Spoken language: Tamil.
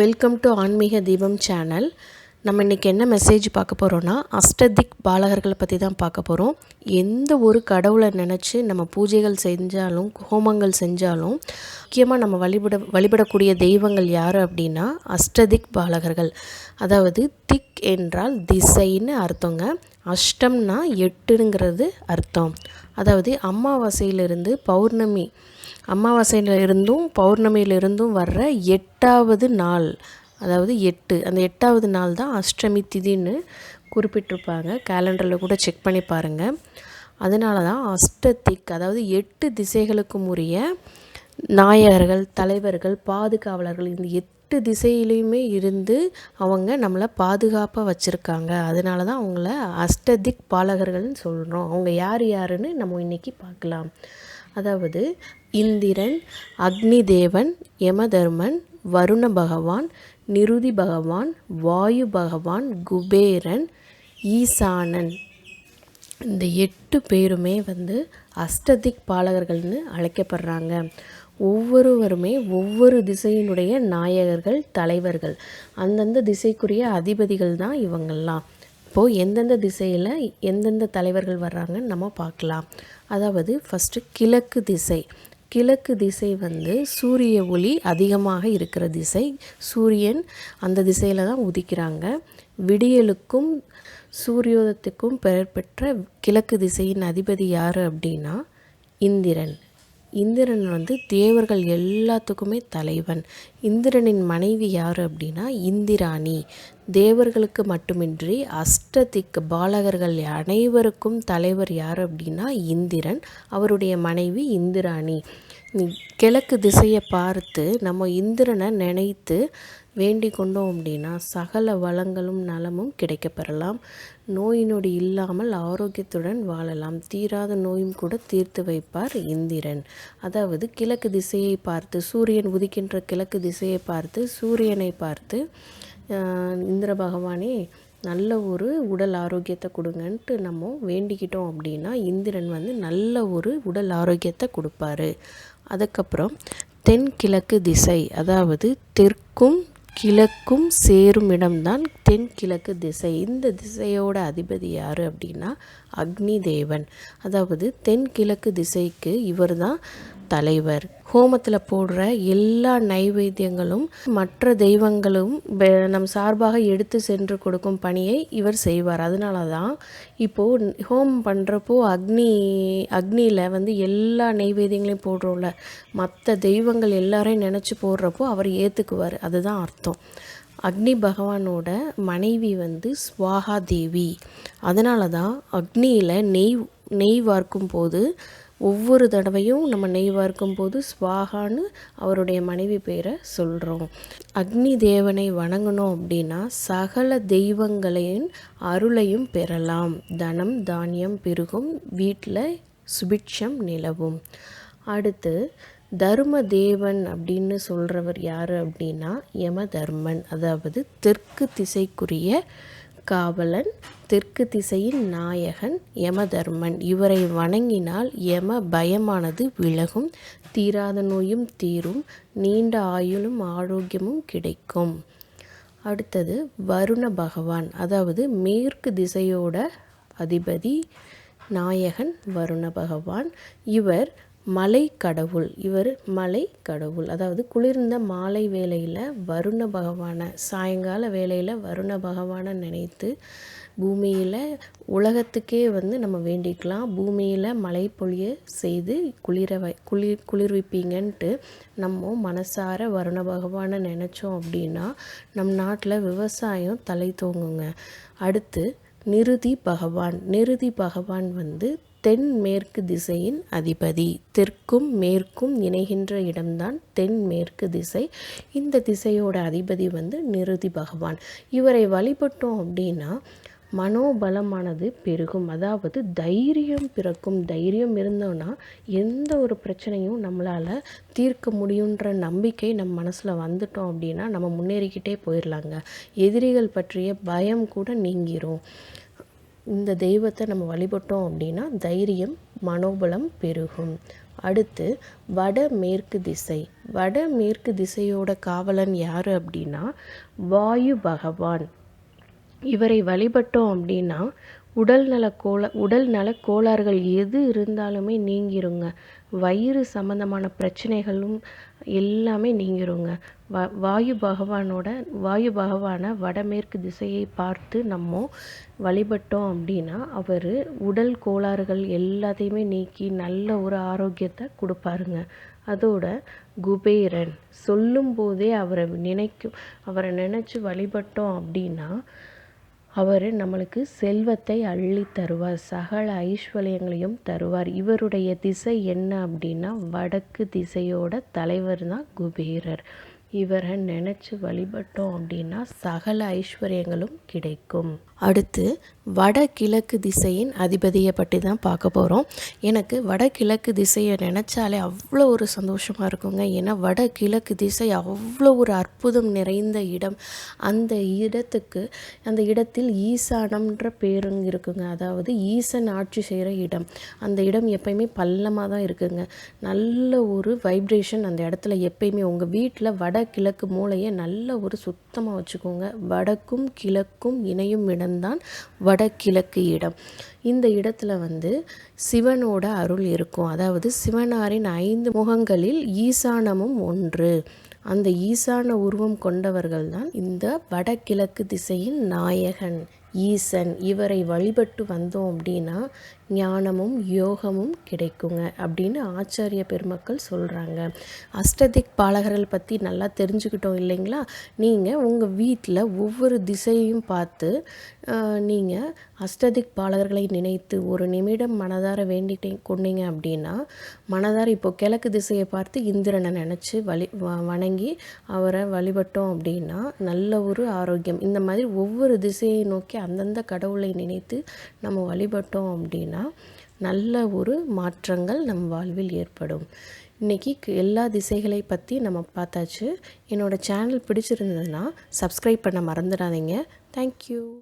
வெல்கம் டு ஆன்மீக தீபம் சேனல் நம்ம இன்றைக்கி என்ன மெசேஜ் பார்க்க போகிறோன்னா அஷ்டதிக் பாலகர்களை பற்றி தான் பார்க்க போகிறோம் எந்த ஒரு கடவுளை நினச்சி நம்ம பூஜைகள் செஞ்சாலும் ஹோமங்கள் செஞ்சாலும் முக்கியமாக நம்ம வழிபட வழிபடக்கூடிய தெய்வங்கள் யார் அப்படின்னா அஷ்டதிக் பாலகர்கள். அதாவது திக் என்றால் திசைன்னு அர்த்தங்க. அஷ்டம்னா எட்டுங்கிறது அர்த்தம். அதாவது அமாவாசையிலிருந்து பௌர்ணமி அமாவாசையில் இருந்தும் பௌர்ணமியிலிருந்தும் வர்ற எட்டாவது நாள் அதாவது எட்டு அந்த எட்டாவது நாள் தான் அஷ்டமி திதின்னு குறிப்பிட்டிருப்பாங்க. கேலண்டரில் கூட செக் பண்ணி பாருங்கள் அதனால தான் அஷ்டதிக் அதாவது எட்டு திசைகளுக்கும் உரிய நாயகர்கள் தலைவர்கள் பாதுகாவலர்கள் இந்த எட்டு திசையிலையுமே இருந்து அவங்க நம்மளை பாதுகாப்பாக வச்சுருக்காங்க. அதனால தான் அவங்கள அஷ்டதிக் பாலகர்கள்னு சொல்கிறோம் அவங்க யார் யாருன்னு நம்ம இன்றைக்கி பார்க்கலாம். அதாவது இந்திரன் அக்னி தேவன் யமதர்மன் வருண பகவான் நிருதி பகவான் வாயு பகவான் குபேரன் ஈசானன். இந்த எட்டு பேருமே வந்து அஷ்டதிக் பாலகர்கள்னு அழைக்கப்படுறாங்க. ஒவ்வொருவருமே ஒவ்வொரு திசையினுடைய நாயகர்கள் தலைவர்கள். அந்தந்த திசைக்குரிய அதிபதிகள் தான் இவங்கெல்லாம் இப்போது எந்தெந்த திசையில் எந்தெந்த தலைவர்கள் வர்றாங்கன்னு நம்ம பார்க்கலாம். அதாவது ஃபஸ்ட்டு கிழக்கு திசை. கிழக்கு திசை வந்து சூரிய ஒளி அதிகமாக இருக்கிற திசை. சூரியன் அந்த திசையில் தான் உதிக்கிறாங்க. விடியலுக்கும் சூரியோதயத்துக்கும் பெயர் பெற்ற கிழக்கு திசையின் அதிபதி யார் அப்படின்னா இந்திரன். இந்திரன் வந்து தேவர்கள் எல்லாத்துக்குமே தலைவன். இந்திரனின் மனைவி யார் அப்படின்னா இந்திராணி. தேவர்களுக்கு மட்டுமின்றி அஷ்டதிக் பாலகர்கள் அனைவருக்கும் தலைவர் யார் அப்படின்னா இந்திரன். அவருடைய மனைவி இந்திராணி. கிழக்கு திசையை பார்த்து நம்ம இந்திரனை நினைத்து வேண்டி கொண்டோம் அப்படின்னா சகல வளங்களும் நலமும் கிடைக்கப்பெறலாம். நோய் நொடி இல்லாமல் ஆரோக்கியத்துடன் வாழலாம். தீராத நோயும் கூட தீர்த்து வைப்பார் இந்திரன். அதாவது கிழக்கு திசையை பார்த்து சூரியன் உதிக்கின்ற கிழக்கு திசையை பார்த்து சூரியனை பார்த்து இந்திர பகவானே நல்ல ஒரு உடல் ஆரோக்கியத்தை கொடுங்கன்ட்டு நம்ம வேண்டிக்கிட்டோம் அப்படின்னா இந்திரன் வந்து நல்ல ஒரு உடல் ஆரோக்கியத்தை கொடுப்பாரு. அதுக்கப்புறம் தென்கிழக்கு திசை அதாவது தெற்கும் கிழக்கும் சேரும் இடம்தான் தென்கிழக்கு திசை. இந்த திசையோட அதிபதி யார் அப்படின்னா அக்னி தேவன் அதாவது தென்கிழக்கு திசைக்கு இவர் தான் தலைவர். ஹோமத்தில் போடுற எல்லா நைவேத்தியங்களும் மற்ற தெய்வங்களும் நம் சார்பாக எடுத்து சென்று கொடுக்கும் பணியை இவர் செய்வார். அதனால தான் இப்போது ஹோமம் பண்ணுறப்போ அக்னி அக்னியில் வந்து எல்லா நைவேத்தியங்களையும் போடுறோம்ல மற்ற தெய்வங்கள் எல்லாரையும் நினச்சி போடுறப்போ அவர் ஏற்றுக்குவார் அதுதான் அர்த்தம். அக்னி பகவானோட மனைவி வந்து ஸ்வாகா தேவி. அதனால தான் அக்னியில் நெய் நெய் வார்க்கும் போது ஒவ்வொரு தடவையும் நம்ம நெய் வார்க்கும் போது ஸ்வாகான்னு அவருடைய மனைவி பேரை சொல்கிறோம் அக்னி தேவனை வணங்கணும் அப்படின்னா சகல தெய்வங்களையும் அருளையும் பெறலாம். தனம் தானியம் பெருகும் வீட்டில் சுபிட்சம் நிலவும். அடுத்து தர்ம தேவன் அப்படின்னு சொல்கிறவர் யார் அப்படின்னா யம தர்மன் அதாவது தெற்கு திசைக்குரிய காவலன் தெற்கு திசையின் நாயகன் யமதர்மன். இவரை வணங்கினால் யம பயமானது விலகும். தீராத நோயும் தீரும். நீண்ட ஆயுளும் ஆரோக்கியமும் கிடைக்கும். அடுத்தது வருண பகவான். அதாவது மேற்கு திசையோட அதிபதி நாயகன் வருண பகவான். இவர் மலை கடவுள் இவர் மலை கடவுள் அதாவது குளிர்ந்த மாலை வேளையில் வருண பகவானை சாயங்கால வேளையில் வருண பகவானை நினைத்து பூமியில் உலகத்துக்கே வந்து நம்ம வேண்டிக்கலாம். பூமியில் மழை பொழிய செய்து குளிர வை குளிர் குளிர்விப்பீங்கன்ட்டு நம்ம மனசார வருண பகவானை நினச்சோம் அப்படின்னா நம் நாட்டில் விவசாயம் தலை தோங்குங்க. அடுத்து நிருதி பகவான். நிருதி பகவான் வந்து தென்மேற்கு திசையின் அதிபதி. தெற்கும் மேற்கும் இணைகின்ற இடம்தான் தென்மேற்கு திசை. இந்த திசையோட அதிபதி வந்து நிருதி பகவான். இவரை வழிபட்டோம் அப்படின்னா மனோபலமானது பெருகும். அதாவது தைரியம் பிறக்கும். தைரியம் இருந்தோன்னா எந்த ஒரு பிரச்சனையும் நம்மளால் தீர்க்க முடியுன்ற நம்பிக்கை நம்ம மனசில் வந்துட்டோம் அப்படின்னா நம்ம முன்னேறிக்கிட்டே போயிடலாங்க எதிரிகள் பற்றிய பயம் கூட நீங்கிரும். இந்த தெய்வத்தை நம்ம வழிபட்டோம் அப்படின்னா தைரியம் மனோபலம் பெருகும். அடுத்து வட மேற்கு திசை. வட மேற்கு திசையோட காவலன் யார் அப்படின்னா வாயு பகவான். இவரை வழிபட்டோம் அப்படின்னா உடல்நல கோள உடல் கோளாறுகள் எது இருந்தாலுமே நீங்கிருங்க. வயிறு சம்மந்தமான பிரச்சனைகளும் எல்லாமே நீங்கிருங்க. வ வாயு பகவானோட வாயு பகவானை வடமேற்கு திசையை பார்த்து நம்ம வழிபட்டோம் அப்படின்னா அவர் உடல் கோளாறுகள் எல்லாத்தையுமே நீக்கி நல்ல ஒரு ஆரோக்கியத்தை கொடுப்பாருங்க. அதோட குபேரன் சொல்லும்போதே அவரை நினைக்கும் அவரை நினச்சி வழிபட்டோம் அப்படின்னா அவர் நம்மளுக்கு செல்வத்தை அள்ளி தருவார். சகல ஐஸ்வர்யங்களையும் தருவார். இவருடைய திசை என்ன அப்படின்னா வடக்கு திசையோட தலைவர் தான் குபேரர். இவரை நினச்சி வழிபட்டோம் அப்படின்னா சகல ஐஸ்வர்யங்களும் கிடைக்கும். அடுத்து வடகிழக்கு திசையின் அதிபதியை பற்றி தான் பார்க்க போகிறோம் எனக்கு வடகிழக்கு திசையை நினச்சாலே அவ்வளோ ஒரு சந்தோஷமாக இருக்குங்க. ஏன்னா வடகிழக்கு திசை அவ்வளோ ஒரு அற்புதம் நிறைந்த இடம். அந்த இடத்துக்கு அந்த இடத்தில் ஈசானம்ன்ற பேருங்க இருக்குங்க. அதாவது ஈசன் ஆட்சி செய்கிற இடம். அந்த இடம் எப்பயுமே பள்ளமாக தான் இருக்குங்க. நல்ல ஒரு வைப்ரேஷன் அந்த இடத்துல எப்பயுமே. உங்கள் வீட்டில் வட வடகிழக்கு மூளையை நல்ல ஒரு சுத்தமாக வச்சுக்கோங்க. வடக்கும் கிழக்கும் இணையும் இடம்தான் வடகிழக்கு இடம். இந்த இடத்துல வந்து சிவனோட அருள் இருக்கும். அதாவது சிவனாரின் ஐந்து முகங்களில் ஈசானமும் ஒன்று. அந்த ஈசான உருவம் கொண்டவர்கள் தான் இந்த வடகிழக்கு திசையின் நாயகன் ஈசன். இவரை வழிபட்டு வந்தோம் அப்படின்னா ஞானமும் யோகமும் கிடைக்குங்க அப்படின்னு ஆச்சாரிய பெருமக்கள் சொல்கிறாங்க அஷ்டதிக் பாலகர்கள் பற்றி நல்லா தெரிஞ்சுக்கிட்டோம் இல்லைங்களா? நீங்கள் உங்கள் வீட்டில் ஒவ்வொரு திசையையும் பார்த்து நீங்கள் அஷ்டதிக் பாலகர்களை நினைத்து ஒரு நிமிடம் மனதார வேண்டிட்டே கொண்டீங்க அப்படின்னா மனதார இப்போ கிழக்கு திசையை பார்த்து இந்திரனை நினச்சி வழி வணங்கி அவரை வழிபட்டோம் அப்படின்னா நல்ல ஒரு ஆரோக்கியம். இந்த மாதிரி ஒவ்வொரு திசையை நோக்கி அந்தந்த கடவுளை நினைத்து நம்ம வழிபட்டோம் அப்படின்னா நல்ல ஒரு மாற்றங்கள் நம் வாழ்வில் ஏற்படும். இன்றைக்கி எல்லா திசைகளை பற்றி நம்ம பார்த்தாச்சு. என்னோடய சேனல் பிடிச்சிருந்ததுன்னா சப்ஸ்கிரைப் பண்ண மறந்துடாதீங்க. தேங்க்யூ